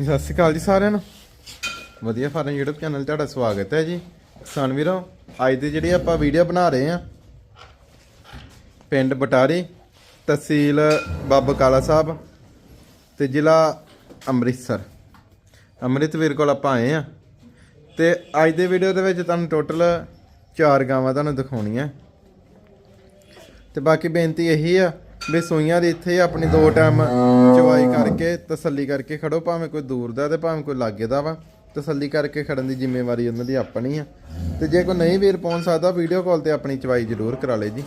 ਸਤਿ ਸ਼੍ਰੀ ਅਕਾਲ ਜੀ ਸਾਰਿਆਂ ਨੂੰ। ਵਧੀਆ ਫਾਰਮ YouTube ਚੈਨਲ ਤੁਹਾਡਾ ਸਵਾਗਤ ਹੈ ਜੀ। ਕਿਸਾਨ ਵੀਰੋ, ਅੱਜ ਦੀ ਜਿਹੜੀ ਆਪਾਂ ਵੀਡੀਓ ਬਣਾ ਰਹੇ ਆ ਪਿੰਡ ਬਟਾਰੀ, ਤਹਿਸੀਲ ਬਾਬਾ ਕਾਲਾ ਸਾਹਿਬ ਤੇ ਜ਼ਿਲ੍ਹਾ ਅੰਮ੍ਰਿਤਸਰ। ਅੰਮ੍ਰਿਤਵੀਰ ਕੋਲ ਆਪਾਂ ਆਏ ਆ ਤੇ ਅੱਜ ਦੇ ਵੀਡੀਓ ਦੇ ਵਿੱਚ ਤੁਹਾਨੂੰ ਟੋਟਲ ਚਾਰ ਗਾਵਾਂ ਤੁਹਾਨੂੰ ਦਿਖਾਉਣੀਆਂ। ਤੇ ਬਾਕੀ ਬੇਨਤੀ ਇਹੀ ਆ ਵੀ ਸੂਈਆਂ ਦੀ ਇੱਥੇ ਆਪਣੀ ਦੋ ਟਾਈਮ ਚਵਾਈ ਕਰਕੇ ਤਸੱਲੀ ਕਰਕੇ ਖੜੋ ਭਾਵੇਂ ਕੋਈ ਦੂਰ ਦਾ ਤੇ ਭਾਵੇਂ ਕੋਈ ਲਾਗੇ ਦਾ ਵਾ। ਤਸੱਲੀ ਕਰਕੇ ਖੜਨ ਦੀ ਜ਼ਿੰਮੇਵਾਰੀ ਉਹਨਾਂ ਦੀ ਆਪਣੀ ਆ। ਤੇ ਜੇ ਕੋਈ ਨਹੀਂ ਵੀਰ ਪਹੁੰਚ ਸਕਦਾ ਵੀਡੀਓ ਕਾਲ ਤੇ ਆਪਣੀ ਚਵਾਈ ਜ਼ਰੂਰ ਕਰਾ ਲੇ ਜੀ।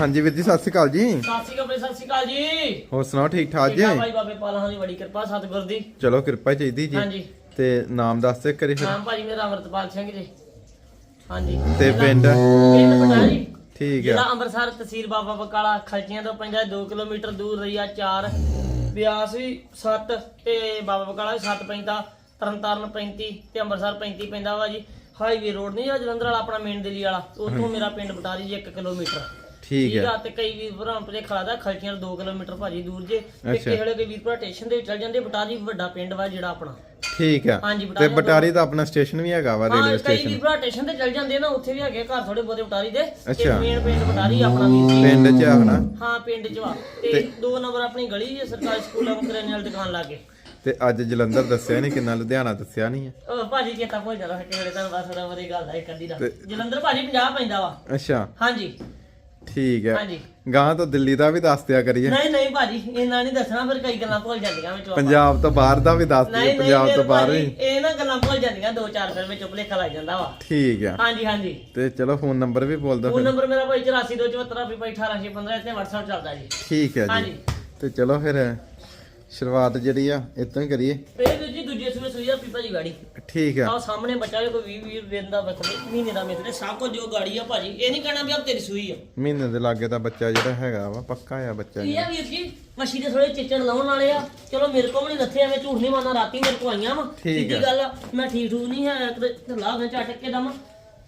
ਹਾਂਜੀ ਵੀਰ ਜੀ ਸਤਿ ਸ਼੍ਰੀ ਅਕਾਲ ਜੀ। ਸਤਿ ਸ਼੍ਰੀ ਅਕਾਲ ਸਤਿ ਸ਼੍ਰੀ ਅਕਾਲ ਜੀ। ਹੋਰ ਸੁਣਾਓ ਠੀਕ ਠਾਕ ਜੀ? ਭਾਈ ਬਾਬੇ ਪਾਲਾਂ ਦੀ ਬੜੀ ਕਿਰਪਾ ਸਤਿਗੁਰ ਦੀ। ਚਲੋ ਕਿਰਪਾ ਚਾਹੀਦੀ ਜੀ। ਹਾਂਜੀ। ਤੇ ਨਾਮ ਦੱਸ ਦੇ ਕਰੀ ਫਿਰ। ਨਾਮ ਭਾਜੀ ਮੇਰਾ ਅਮਰਤਪਾਲ ਸਿੰਘ ਜੀ। ਹਾਂਜੀ। ਤੇ ਪਿੰਡ? ਪਿੰਡ ਬਟਾਲੀ ਠੀਕ ਜ਼ਿਲ੍ਹਾ ਆ ਅੰਮ੍ਰਿਤਸਰ ਤਹਿਸੀਲ ਬਾਬਾ ਬਕਾਲਾ ਖਲਚੀਆਂ ਤੋਂ ਪੈਂਦਾ 2 ਕਿਲੋਮੀਟਰ ਦੂਰ ਰਈਆ 4 ਬਿਆਸ ਵੀ 7 ਤੇ ਬਾਬਾ ਬਕਾਲਾ ਵੀ 7 ਪੈਂਦਾ ਤਰਨਤਾਰਨ 35 ਤੇ ਅੰਮ੍ਰਿਤਸਰ 35 ਪੈਂਦਾ ਵਾ ਜੀ। ਹਾਈਵੇ ਰੋਡ ਨਹੀਂ ਆ ਜਲੰਧਰ ਵਾਲਾ ਆਪਣਾ ਮੇਨ ਦਿੱਲੀ ਵਾਲਾ। ਉੱਥੋਂ ਮੇਰਾ ਪਿੰਡ ਬਟਾਲੀ ਜੀ 1 ਕਿਲੋਮੀਟਰ। ਠੀਕ ਹੈ ਤੇ ਕਈ ਵੀਰ ਭਰਾ ਤੇ ਖਲਾਦਾ ਖਲਚੀਆਂ 2 ਕਿਲੋਮੀਟਰ ਭਾਜੀ ਦੂਰ ਜੇ। ਤੇ ਵੇਲੇ ਕੋਈ ਵੀਰ ਭਰਾ ਸਟੇਸ਼ਨ ਦੇ ਚੱਲ ਜਾਂਦੇ ਬਟਾਲੀ ਵੱਡਾ ਪਿੰਡ ਵਾ ਜਿਹੜਾ ਆਪਣਾ। ਠੀਕ ਆ। ਹਾਂਜੀ, ਤੇ ਬਟਾਲੀ ਬਟਾਰੀ ਦਾ ਆਪਣਾ ਸਟੇਸ਼ਨ ਵੀ ਹੈਗਾ ਵਾ ਹਾਂ ਰੇਲਵੇ ਕਈ ਸਟੇਸ਼ਨ। ਵੀਰ ਭਰਾ ਸਟੇਸ਼ਨ ਤੇ ਚੱਲ ਜਾਂਦੇ ਨਾ ਉੱਥੇ ਵੀ ਹੈਗੇ ਘਰ ਥੋੜੇ ਬਹੁਤੇ ਬਟਾਲੀ ਦੇ। ਤੇ ਅੱਛਾ। ਮੇਨ ਪਿੰਡ ਬਟਾਲੀ ਆਪਣਾ ਵੀਰ ਜੀ ਪਿੰਡ ਚ ਆ ਹਨਾ? ਹਾਂ ਪਿੰਡ ਚ ਵਾ ਤੇ ਦੋ ਨੰਬਰ ਆਪਣੀ ਗਲੀ ਜੀ ਸਰਕਾਰੀ ਸਕੂਲਾਂ ਵਿੱਚ ਕਰਿਆਨੇ ਵਾਲੀ ਦੁਕਾਨ ਲਾਗੇ। ਤੇ ਅੱਜ ਜਲੰਧਰ ਦੱਸਿਆ ਨਹੀਂ ਕਿੰਨਾ ਲੁਧਿਆਣਾ ਦੱਸਿਆ ਨਹੀਂ ਹੈ ਉਹ ਭਾਜੀ ਚੇਤਾ ਭੁੱਲ ਜਾਂਦਾ ਕਿ ਵੇਲੇ ਤਾਂ ਬਸ ਰਵਰੀ ਗੱਲ ਹੈ ਕਦੀ ਦਾ। ਤੇ- ਜਲੰਧਰ ਭਾਜੀ 50 ਪੈਂਦਾ ਵਾ। ਅੱਛਾ। ਹਾਂਜੀ। ਠੀਕ ਹੈ। ਹਾਂਜੀ। ਗਾਂ ਤੋਂ ਦਿੱਲੀ ਦਾ ਵੀ ਦੱਸ ਦਿਆ ਕਰੀਏ। ਨਹੀਂ ਨਹੀਂ ਭਾਜੀ ਇੰਨਾ ਨਹੀਂ ਦੱਸਣਾ ਫਿਰ ਕਈ ਗੱਲਾਂ ਭੁੱਲ ਜਾਂਦੀਆਂ ਵਿੱਚੋਂ। ਪੰਜਾਬ ਤੋਂ ਬਾਹਰ ਦਾ ਵੀ ਦੱਸ ਨਹੀਂ ਪੰਜਾਬ ਤੋਂ ਬਾਹਰ ਵੀ। ਇਹ ਨਾ ਗੱਲਾਂ ਭੁੱਲ ਜਾਂਦੀਆਂ ਦੋ ਚਾਰ ਦਿਨ ਵਿੱਚ ਭੁਲੇਖਾ ਲੱਗ ਜਾਂਦਾ ਵਾ। ਠੀਕ ਆ ਹਾਂਜੀ ਹਾਂਜੀ। ਤੇ ਚਲੋ ਫੋਨ ਨੰਬਰ ਵੀ ਬੋਲ ਦਿਓ ਫੋਨ ਨੰਬਰ ਮੇਰਾ ਭਾਈ 8424 ਵੀ ਭਾਈ 1815 ਇੱਥੇ WhatsApp ਚੱਲਦਾ ਜੀ। ਠੀਕ ਹੈ ਜੀ। ਤੇ ਚਲੋ ਫਿਰ ਸ਼ੁਰੂਆਤ ਜਿਹੜੀ ਆ ਇਤੋਂ ਹੀ ਕਰੀਏ। ਇਹ ਵੀਰ ਜੀ ਦੂਜੇ ਸੂਏ ਸੂਈ ਆ ਪੀਪਾ ਦੀ ਗਾੜੀ। ਠੀਕ ਆ ਆਹ ਸਾਹਮਣੇ ਬੱਚਾ ਵੀ ਕੋਈ 20 20 ਦਿਨ ਦਾ ਬਖਲੇ ਮਹੀਨੇ ਦਾ ਮਿੱਤਰੇ ਸਭ ਕੁਝ ਜੋ ਗਾੜੀ ਆ ਭਾਜੀ। ਇਹ ਨਹੀਂ ਕਹਿਣਾ ਵੀ ਆ ਤੇਰੀ ਸੂਈ ਆ। ਮਹੀਨੇ ਦੇ ਲਾਗੇ ਤਾਂ ਬੱਚਾ ਜਿਹੜਾ ਹੈਗਾ ਵਾ ਪੱਕਾ ਆ ਬੱਚਾ ਇਹ ਜੀ ਆ ਵੀਰ ਜੀ ਮੱਛੀ ਦੇ ਥੋੜੇ ਚਿੱਚੜ ਲਾਉਣ ਵਾਲੇ ਆ। ਚਲੋ ਮੇਰੇ ਕੋਲ ਵੀ ਨਹੀਂ ਲੱਥੇ ਐਵੇਂ ਝੂਠ ਨਹੀਂ ਮਾਰਨਾ ਰਾਤੀ ਮੇਰੇ ਕੋਲ ਆਈਆਂ ਵਾ। ਠੀਕ ਆ। ਗੱਲ ਆ, ਮੈਂ ਠੀਕ ਠੂਕ ਨਹੀਂ ਹੈ ਤੇ ਲਾ ਦੇ ਝਟਕ ਕੇ ਦਮ।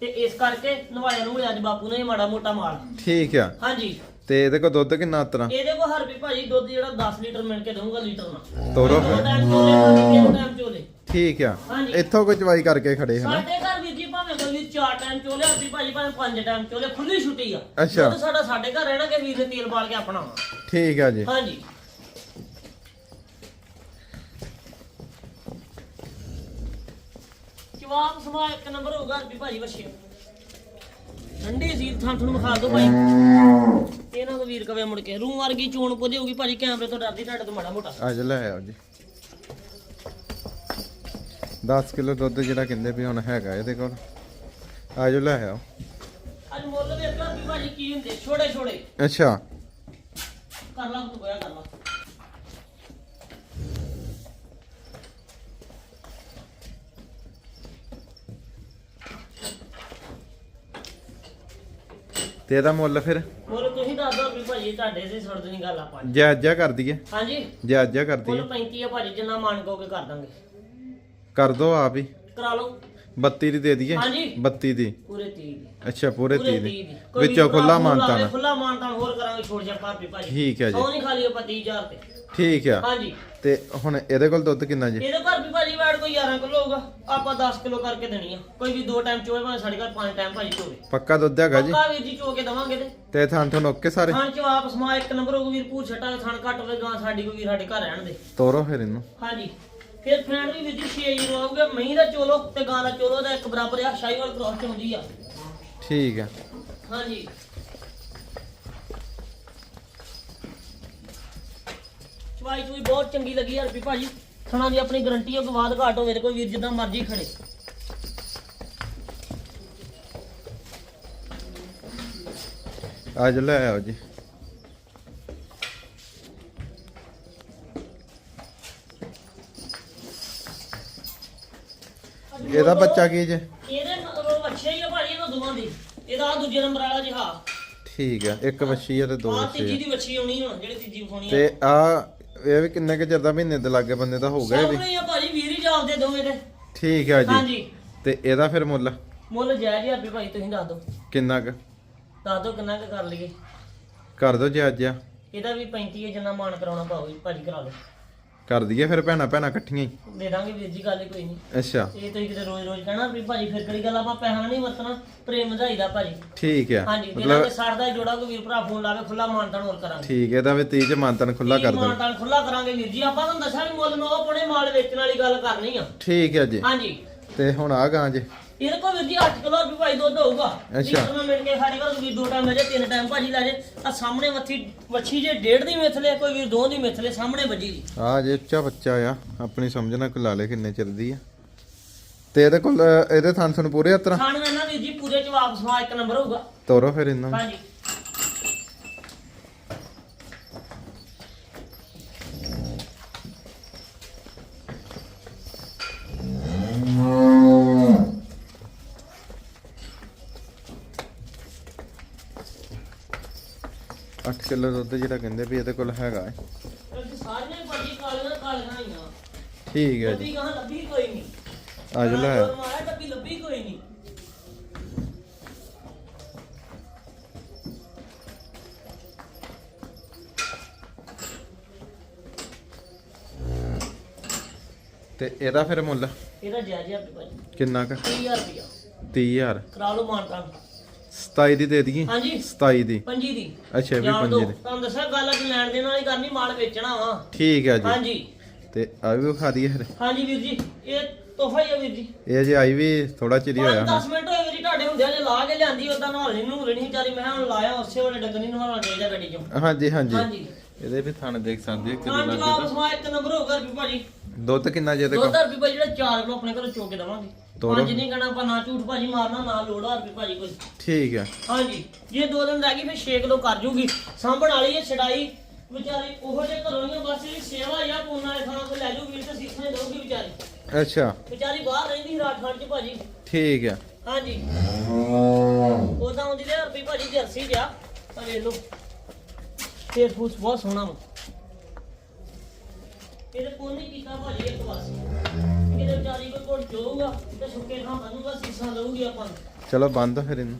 ਤੇ ਇਸ ਕਰਕੇ ਨਵਾਇਆ ਨੂੰ ਅੱਜ ਬਾਪੂ ਨੇ ਮਾੜਾ ਮੋਟਾ ਮਾਰ। ਠੀਕ ਆ। ਹਾਂਜੀ। ਤੇ ਇਹਦੇ ਕੋਲ ਦੁੱਧ ਕਿੰਨਾ ਉਤਰਾ ਇਹਦੇ ਕੋ ਹਰ ਵੀ ਭਾਜੀ ਦੁੱਧ ਜਿਹੜਾ 10 ਲੀਟਰ ਮਿਲ ਕੇ ਦਊਗਾ ਲੀਟਰ ਨਾਲ। ਤੋਰੋ ਦੋ ਫਿਰ ਟਾਈਮ ਚੋਲੇ ਭਾਜੀ ਦੋ ਟਾਈਮ ਚੋਲੇ। ਠੀਕ ਆ। ਹਾਂਜੀ। ਇੱਥੋਂ ਕੋਈ ਚਵਾਈ ਕਰਕੇ ਖੜੇ ਹਨਾ? ਸਾਡੇ ਘਰ ਵੀਰ ਜੀ ਭਾਵੇਂ ਕੋਈ ਚਾਰ ਟਾਈਮ ਚੋਲੇ ਅਸੀਂ ਭਾਜੀ ਭਾਵੇਂ ਪੰਜ ਟਾਈਮ ਚੋਲੇ ਖੁੱਲੀ ਛੁੱਟੀ ਆ। ਅੱਛਾ। ਦੁੱਧ ਸਾਡਾ ਸਾਡੇ ਘਰ ਰਹਿਣਾ ਕਿ ਵੀਰ ਨੇ ਤੇਲ ਬਾਲ ਕੇ ਆਪਣਾ। ਵਾ। ਠੀਕ ਆ ਜੀ। ਹਾਂਜੀ। ਜਵਾਬ ਸਮਾ ਇੱਕ ਨੰਬਰ ਹੋਊਗਾ ਵੀ ਭਾਜੀ ਵਸ਼ੀ ਠੰਡੀ ਸੀ ਥਾਂ ਤੁਹਾਨੂੰ ਵਿਖਾ ਦੋ ਭਾਈ। ਇਹਨਾਂ ਕੋ ਵੀਰ ਕਵੇ ਮੁੜ ਕੇ ਰੂਹ ਵਰਗੀ ਚੋਣ ਪੁੱਜੇ ਹੋਊਗੀ ਭਾਜੀ ਕੈਮਰੇ ਤੋਂ ਡਰਦੀ ਤੁਹਾਡੇ ਤੋਂ ਮਾੜਾ ਮੋਟਾ। ਅੱਜ ਲੈ ਆਓ ਜੀ। 10 ਕਿਲੋ ਦੁੱਧ ਜਿਹੜਾ ਕਹਿੰਦੇ ਵੀ ਹੁਣ ਹੈਗਾ ਇਹਦੇ ਕੋਲ। ਆਜੋ ਲੈ ਆਓ। ਅੱਜ ਮੁੱਲ ਵੇਖਣਾ ਵੀ ਭਾਜੀ ਕੀ ਹੁੰਦੇ ਛੋੜੇ ਛੋੜੇ ਅੱਛਾ। ਕਰ ਲਾ ਤੂੰ ਗਿਆ ਕਰ ਲਾ। ਤੇ ਇਹਦਾ ਮੁੱਲ ਫਿਰ? ਮੁੱਲ ਤੁਸੀਂ ਦੱਸ ਦਿਓ ਵੀ ਭਾਜੀ ਤੁਹਾਡੇ ਸੇ ਸੁਣ ਨਹੀਂ ਗੱਲ ਆਪਾਂ। ਜਾਇਜ਼ਾ ਕਰ ਦਈਏ। ਹਾਂਜੀ। ਜਾਇਜ਼ਾ ਕਰ ਦਈਏ। ਮੁੱਲ 35 ਆ ਭਾਜੀ ਜਿੰਨਾ ਮੰਨ ਕੋਗੇ ਕਰ ਦਾਂਗੇ। ਕਰ ਦੋ ਆਪ ਹੀ। ਕਰਾ ਲਓ। 32 ਦੀ ਦੇ ਦਈਏ? ਹਾਂਜੀ। 32 ਦੀ? ਪੂਰੇ 30 ਦੀ। ਅੱਛਾ ਪੂਰੇ 30 ਪੂਰੇ ਦੀ। 30 ਦੀ। ਕੋਈ ਵਿੱਚੋਂ ਖੁੱਲਾ ਫੋਨ ਲਾਵੇ, ਮਾਨਤਾਨ। ਖੁੱਲਾ ਮਾਨਤਾਨ ਹੋਰ ਕਰਾਂਗੇ ਛੋੜ ਜਾ ਭਾਪੀ ਭਾਜੀ ਠੀਕ ਹੈ ਜੀ। ਸੌ ਨਹੀਂ ਖਾਲੀ ਆਪਾਂ 30000 ਤੇ। ਠੀਕ ਆ। ਹਾਂਜੀ। ਤੇ ਹੁਣ ਇਹਦੇ ਕੋਲ ਦੁੱਧ ਕਿੰਨਾ ਜੀ? ਇਹਦੇ ਘਰ ਵੀ ਭਾਜੀ ਵੈੜ ਕੋਈ 11 ਕਿਲੋ ਹੋਊਗਾ। ਆਪਾਂ 10 ਕਿਲੋ ਕਰਕੇ ਦੇਣੀ ਆ। ਕੋਈ ਵੀ ਦੋ ਟਾਈਮ ਚੋਵੇ ਭਾਵੇਂ ਸਾਡੇ ਘਰ ਪੰਜ ਟਾਈਮ ਭਾਜੀ ਚੋਵੇ। ਪੱਕਾ ਦੁੱਧ ਹੈਗਾ ਜੀ? ਪੱਕਾ ਵੀਰ ਜੀ ਚੋ ਕੇ ਦਵਾਂਗੇ ਤੇ। ਤੇ ਥਾਂ ਤੁਹਾਨੂੰ ਓਕੇ ਸਾਰੇ? ਖਾਣ ਚ ਆਪ ਸਮਾ ਇੱਕ ਨੰਬਰ ਹੋਊ ਵੀਰ ਪੂਰ ਛਟਾ ਥਣ ਘੱਟ ਹੋਵੇ ਗਾਂ ਸਾਡੀ ਕੋਈ ਵੀਰ ਸਾਡੇ ਘਰ ਰਹਿਣ ਦੇ। ਤੋਰੋ ਫਿਰ ਇਹਨੂੰ। ਹਾਂਜੀ। ਫਿਰ ਫੈਂਡ ਵੀ ਵੀਰ ਜੀ 6 ਯੂਰੋ ਆਊਗਾ ਮਹੀਂ ਦਾ ਚੋਲੋ ਤੇ ਗਾਂ ਦਾ ਚੋਲੋ ਦਾ ਇੱਕ ਬਰਾਬਰ ਆ ਸ਼ਾਹੀਵਾਲ ਕ੍ਰੋਸ ਹੁੰਦੀ ਆ। ਠੀਕ ਆ। ਹਾਂਜੀ। ਚਵਾਈ ਚੂਈ ਬਹੁਤ ਚੰਗੀ ਲੱਗੀ ਹਰਪੀ ਭਾਜੀ। ਥਣਾ ਦੀ ਆਪਣੀ ਗਰੰਟੀ ਹੋ ਕਿ ਘਾਟ ਹੋਵੇ ਤੇ ਕੋਈ ਵੀਰ ਜਿੱਦਾਂ ਮਰਜ਼ੀ ਖੜੇ। ਅੱਜ ਲੈ ਆਓ ਜੀ। ਇਹਦਾ ਬੱਚਾ ਕੀ ਜੇ? ਇਹਦੇ ਉਹ ਅੱਛੇ ਹੀ ਆ ਭਾਜੀ ਇਹਨਾਂ ਦੋਵਾਂ ਦੀ। ਇਹਦਾ ਆਹ ਦੂਜੇ ਨੰਬਰ ਵਾਲਾ ਜੀ ਹਾਂ ਠੀਕ ਆ ਇੱਕ ਵੱਛੀ ਆ ਤੇ ਦੋ ਵੱਛੇ ਤੀਜੀ ਆ ਦੀ ਵੱਛੀ ਆਉਣੀ ਹੁਣ ਜਿਹੜੀ ਤੀਜੀ ਵਿਖਾਉਣੀ ਆ। ਤੇ ਆ ਇਹ ਵੀ ਕਿੰਨੇ ਕੁ ਚਿਰ ਦਾ ਮਹੀਨੇ ਦੇ ਲਾਗੇ ਬੰਦੇ ਦਾ ਹੋਊਗਾ ਇਹ ਵੀ? ਸਾਹਮਣੇ ਹੀ ਆ ਭਾਜੀ ਵੀਰ ਹੀ ਜਾਪਦੇ ਦੋਵੇਂ ਦੇ। ਠੀਕ ਆ ਜੀ। ਹਾਂਜੀ। ਤੇ ਇਹਦਾ ਫਿਰ ਮੁੱਲ? ਮੁੱਲ ਜਾਇਜ਼ ਹੀ ਹਰਪੀ ਭਾਜੀ ਤੁਸੀਂ ਦੱਸ ਦਿਓ। ਕਿੰਨਾ ਕੁ? ਦੱਸ ਦਿਓ ਕਿੰਨਾ ਕੁ ਕਰ ਲਈਏ। ਕਰ ਦੋ ਜੀ ਅੱਜ ਆ ਇਹਦਾ ਵੀ 35 ਹੈ ਜਿੰਨਾ ਮਾਨ ਕਰਾਉਣਾ ਪਾਓ ਜੀ ਭਾਜੀ ਕਰਾ ਲਓ। ਕਰ ਦਈਏ ਫਿਰ ਭੈਣਾ ਭੈਣਾ ਇਕੱਠੀਆਂ ਹੀ। ਦੇ ਦਾਂਗੇ ਵੀਰ ਜੀ ਗੱਲ ਕੋਈ ਨਹੀਂ। ਅੱਛਾ। ਇਹ ਤੁਸੀਂ ਕਿਤੇ ਰੋਜ਼ ਰੋਜ਼ ਕਹਿਣਾ ਵੀ ਭਾਜੀ ਫਿਰ ਕਿਹੜੀ ਗੱਲ ਆਪਾਂ ਪੈਸਾ ਨਹੀਂ ਵਰਤਣਾ ਪ੍ਰੇਮ ਵਧਾਈ ਦਾ ਭਾਜੀ। ਠੀਕ ਆ। ਹਾਂਜੀ ਦੇ ਦਾਂਗੇ ਹੀ ਜੋੜਾ ਕੋਈ ਵੀਰ ਭਰਾ ਫੋਨ ਲਾਵੇ ਖੁੱਲਾ ਮਾਨਤਾਨ ਹੋਰ ਕਰਾਂਗੇ। ਠੀਕ ਹੈ ਤਾਂ ਵੀ 30 ਚ ਮਾਨਤਨ ਖੁੱਲਾ ਕਰ ਦੇਣਾ ਮਾਨਤਾਨ ਖੁੱਲਾ ਕਰਾਂਗੇ ਵੀਰ ਜੀ ਆਪਾਂ ਤੁਹਾਨੂੰ ਦੱਸਾਂਗੇ ਮੁੱਲ ਮੈਂ ਉਹ ਪੁਣੇ ਮਾਲ ਵੇਚਣ ਵਾਲੀ ਗੱਲ ਕਰਨੀ ਆ। ਠੀਕ ਹੈ ਜੀ। ਹਾਂਜੀ। ਤੇ ਹੁਣ ਆ ਗਾਂ ਜੀ। ਇਹਦੇ ਕੋਲ ਵੀਰ ਜੀ 8 ਕਿਲੋ ਵੀ ਭਾਈ ਦੁੱਧ ਹੋਊਗਾ। ਅੱਛਾ। ਲੀਟਰ ਨਾਲ ਮਿਲ ਕੇ ਸਾਡੇ ਕੋਲ ਵੀ ਦੋ ਟਾਈਮ ਲੈ ਜੇ ਤਿੰਨ ਟਾਈਮ ਭਾਜੀ ਲੈ ਜੇ। ਆ ਸਾਹਮਣੇ ਮੱਥੀ ਵੱਛੀ ਜੇ ਡੇਢ ਦੀ ਮਿਥਲੇ ਕੋਈ ਵੀਰ ਦੋ ਦੀ ਮਿਥਲੇ ਸਾਹਮਣੇ ਵੱਜੀ ਜੀ। ਆ ਜੇ ਉੱਚਾ ਬੱਚਾ ਆ ਆਪਣੀ ਸਮਝਣਾ ਕੋ ਲਾ ਲੈ ਕਿੰਨੇ ਚਿਰ ਦੀ ਆ। ਤੇ ਇਹਦੇ ਕੋਲ ਇਹਦੇ ਥਣ ਥਣ ਪੂਰੇ ਅਤਰਾ ਖਾਣ ਇਹਨਾਂ ਵੀਰ ਜੀ ਪੂਰੇ ਜਵਾਬ ਸਵਾ ਇੱਕ ਨੰਬਰ ਹੋਊਗਾ। ਤੋਰੋ ਫਿਰ ਇਹਨਾਂ। ਨੂੰ। ਹਾਂਜੀ। ਕਿਲੋ ਦੁੱਧ ਜਿਹੜਾ ਕਹਿੰਦੇ ਵੀ ਇਹਦੇ ਕੋਲ ਹੈਗਾ ਹੈ। ਇਹ ਸਾਰੀਆਂ ਹੀ ਭਾਜੀ ਕਾਲੀਆਂ ਕਾਲੀਆਂ ਹੀ ਆ। ਠੀਕ ਹੈ ਜੀ। ਕਹਾਂ ਲੱਭੀ ਕੋਈ ਨਹੀਂ। ਆ ਜੋ ਲੈ। ਜਦੋਂ ਮਾਰਿਆ ਡੱਬੀ ਲੱਭੀ ਕੋਈ ਨਹੀਂ। ਤੇ ਇਹਦਾ ਫਿਰ ਮੁੱਲ ਇਹਦਾ ਜਾਇਜ਼ ਭਾਜੀ। ਕਿੰਨਾ ਕ? 30000 ਰੁਪਇਆ। 30000 ਕਰਾ ਲਓ ਮਾਨਤਾਨ। 27 ਦੀ ਦੇ ਦਈਏ? ਹਾਂਜੀ। 27 ਦੀ। ਪੰਜੀ ਦੀ। ਅੱਛਾ ਇਹ ਵੀ ਜਾਣ ਦਿਓ। ਪੰਜੀ ਦੀ। ਤੁਹਾਨੂੰ ਦੱਸਿਆ ਗੱਲ ਅੱਜ ਲੈਣ ਦੇਣ ਵਾਲੀ ਕਰਨੀ ਮਾਲ ਵੇਚਣਾ ਵਾ। ਠੀਕ ਹੈ ਜੀ। ਹਾਂਜੀ। ਤੇ ਆ ਵੀ ਵਿਖਾ ਦਈਏ ਫਿਰ। ਹਾਂਜੀ ਵੀਰ ਜੀ ਇਹ ਤੋਹਫਾ ਹੀ ਆ ਵੀਰ ਜੀ। ਇਹ ਜੇ ਆਈ ਵੀ ਥੋੜਾ ਚਿਰ ਹੀ ਹੋਇਆ। 10 ਮਿੰਟ ਹੋਏ ਵੀਰ ਜੀ ਤੁਹਾਡੇ ਹੁੰਦਿਆਂ ਜੇ ਲਾ ਕੇ ਲਿਆਂਦੀ ਉਦਾਂ ਨਹਾਲਣੀ ਨੂੰ ਨਹੀਂ ਵਿਚਾਰੀ। ਮੈਂ ਹੁਣ ਲਾਇਆ ਉਸੇ ਵੇਲੇ ਡੰਗਣੀ ਨਹਾਉਣਾ ਚਾਹੀਦਾ ਗੱਡੀ 'ਚੋਂ। ਹਾਂਜੀ ਹਾਂਜੀ। ਹਾਂਜੀ। ਇਹਦੇ ਵੀ ਥਣ ਦੇਖ ਸਕਦੇ ਹੋ ਹਾਂ ਕਿੰਨਾ ਜਵਾਬ ਲੱਗੇ ਸਵਾ ਇੱਕ ਨੰਬਰ ਹੋਊਗਾ ਵੀ ਭਾਜੀ। ਦੁੱਧ ਕਿੰਨਾ ਜੇ ਤੇ ਦੋ ਹਜ਼ਾਰ ਰੁਪਏ ਭਾਜੀ ਜਿਹੜਾ 4 ਕਿਲੋ ਆਪਣੇ ਘਰੋਂ ਚੋ ਕੇ ਦਵਾਂਗੇ। ਤੋਰੋ। ਪੰਜ ਨਹੀਂ ਕਹਣਾ ਆਪਾਂ ਨਾ ਝੂਠ ਭਾਜੀ ਮਾਰਨਾ ਨਾ ਲੋੜ ਹਜ਼ਾਰ ਰੁਪਏ ਭਾਜੀ ਕੋਈ। ਠੀਕ ਹੈ। ਹਾਂਜੀ ਜੇ ਦੋ ਦਿਨ ਰਹਿ ਗਈ ਫਿਰ 6 ਕਿਲੋ ਕਰ ਜੂਗੀ। ਸਾਂਭਣ ਵਾਲੀ ਹੈ ਛਡਾਈ। ਵਿਚਾਰੀ ਉਹੋ ਜੇ ਘਰੋਂ ਹੀ ਬਸ ਇਹ ਸੇਵਾ ਜਾਂ ਪੂਨਾ ਵਾਲੇ ਥਾਂ ਤੋਂ ਲੈ ਜੂ ਵੀਰ ਤੇ ਸਿੱਖਣੇ ਦਊਗੀ ਵਿਚਾਰੀ। ਅੱਛਾ। ਵਿਚਾਰੀ ਬਾਹਰ ਰਹਿੰਦੀ ਰਾਤ ਖਾਨ ਚ ਭਾਜੀ। ਠੀਕ ਹੈ। ਹਾਂਜੀ। ਉਦਾਂ ਉਹਦੀ ਦੇ ਰੁਪਈ ਭਾਜੀ ਜਰਸੀ ਜਾ ਤਾਂ ਵੇਖ ਲਓ। ਫੇਰ ਫੂਸ ਬਹੁਤ ਸੋਹਣਾ ਵਾ। ਇਹਦੇ ਕੋਲ ਨਹੀਂ ਕੀਤਾ ਭਾਜੀ ਇੱਕ ਪਾਸੇ ਇਹਦੇ ਵਿਚਾਰੀ ਕੋਈ ਕੋਲ ਜਾਊਗਾ ਤੇ ਸੁੱਕੇ ਥਾਂ ਬਣੂਗਾ ਸੀਸਾ ਲਊਗੀ ਆਪਾਂ ਨੂੰ। ਚਲੋ ਬੰਦ ਫਿਰ ਇਹਨੂੰ।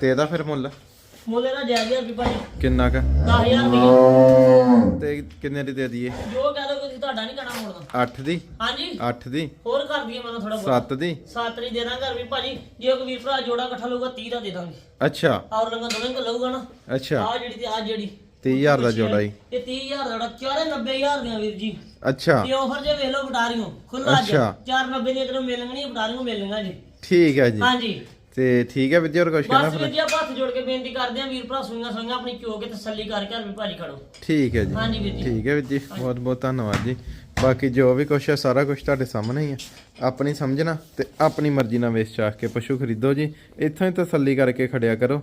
ਤੇ ਇਹਦਾ ਫਿਰ ਮੁੱਲ? ਮੁੱਲ ਇਹਦਾ ਜਾਇਜ਼ ਰੁਪਏ ਭਾਜੀ ਕਿੰਨਾ ਕ? 10000 ਰੁਪਏ ਤੇ ਕਿੰਨੇ ਦੀ ਦੇ ਦਈਏ? ਜੋ ਕੋਈ ਤੁਹਾਡਾ ਨਹੀਂ ਕਹਿਣਾ ਮੋੜਦਾ 8 ਦੀ? ਹਾਂਜੀ। 8 ਦੀ? ਹੋਰ ਕਰ ਦਈਏ ਮੈਨੂੰ ਥੋੜਾ ਬਹੁਤ। 7 ਦੀ? ਸੱਤ ਨਹੀਂ ਦੇ ਦਾਂਗੇ ਰੁਪਏ ਭਾਜੀ ਜੇ ਕੋਈ ਵੀਰ ਭਰਾ ਜੋੜਾ ਇਕੱਠਾ ਲਊਗਾ 30 ਦਾ ਦੇ ਦਾਂਗੇ। ਅੱਛਾ। ਔਰ ਰੰਗਾ ਦੋਵੇਂ ਕੋ ਲਊਗਾ ਨਾ। ਅੱਛਾ। ਆ ਜਿਹੜੀ ਤੇ ਆ ਜਿਹੜੀ। 30000 ਦਾ ਜੋੜਾ ਹੀ। ਇਹ 30000 ਦਾ ਜੋੜਾ ਚਾਰੇ 90000 ਦੀਆਂ ਵੀਰ ਜੀ। ਅੱਛਾ। ਇਹ ਆਫਰ ਜੇ ਵੇਖ ਲਓ ਬਟਾਰੀਓ ਖੁੱਲਾ ਅੱਛਾ। 490 ਦੀਆਂ ਕਿਲੋ ਮਿਲਣਗੀਆਂ ਬਟਾਰੀਓ ਮਿਲਣਗੀਆਂ ਜੀ। ਠੀਕ ਹੈ ਜੀ। ਹਾਂਜੀ। ਤੇ ਠੀਕ ਹੈ ਵਿਜੇ ਹੋਰ ਕੁਝ ਕਹਿਣਾ ਬਸ ਫਿਰ? ਵੀਰ ਜੀ ਆਪਾਂ ਹੱਥ ਜੋੜ ਕੇ ਬੇਨਤੀ ਕਰਦੇ ਆਂ ਵੀਰ ਭਰਾ ਸੁਈਆਂ ਸੁਈਆਂ ਆਪਣੀ ਚੋ ਕੇ ਤਸੱਲੀ ਕਰਕੇ ਹਰ ਵੀ ਭਾਜੀ ਖੜੋ। ਠੀਕ ਹੈ ਜੀ। ਹਾਂਜੀ ਵੀਰ ਜੀ। ਠੀਕ ਹੈ ਵੀਰ ਜੀ ਬਹੁਤ ਬਹੁਤ ਧੰਨਵਾਦ ਜੀ। ਬਾਕੀ ਜੋ ਵੀ ਕੁਛ ਹੈ ਸਾਰਾ ਕੁਝ ਤੁਹਾਡੇ ਸਾਹਮਣੇ ਹੀ ਹੈ। ਆਪਣੀ ਸਮਝਣਾ ਤੇ ਆਪਣੀ ਮਰਜ਼ੀ ਨਾਲ ਵੇਚ ਚਾਹ ਕੇ ਪਸ਼ੂ ਖਰੀਦੋ ਜੀ। ਇੱਥੋਂ ਹੀ ਤਸੱਲੀ ਕਰਕੇ ਖੜਿਆ ਕਰੋ।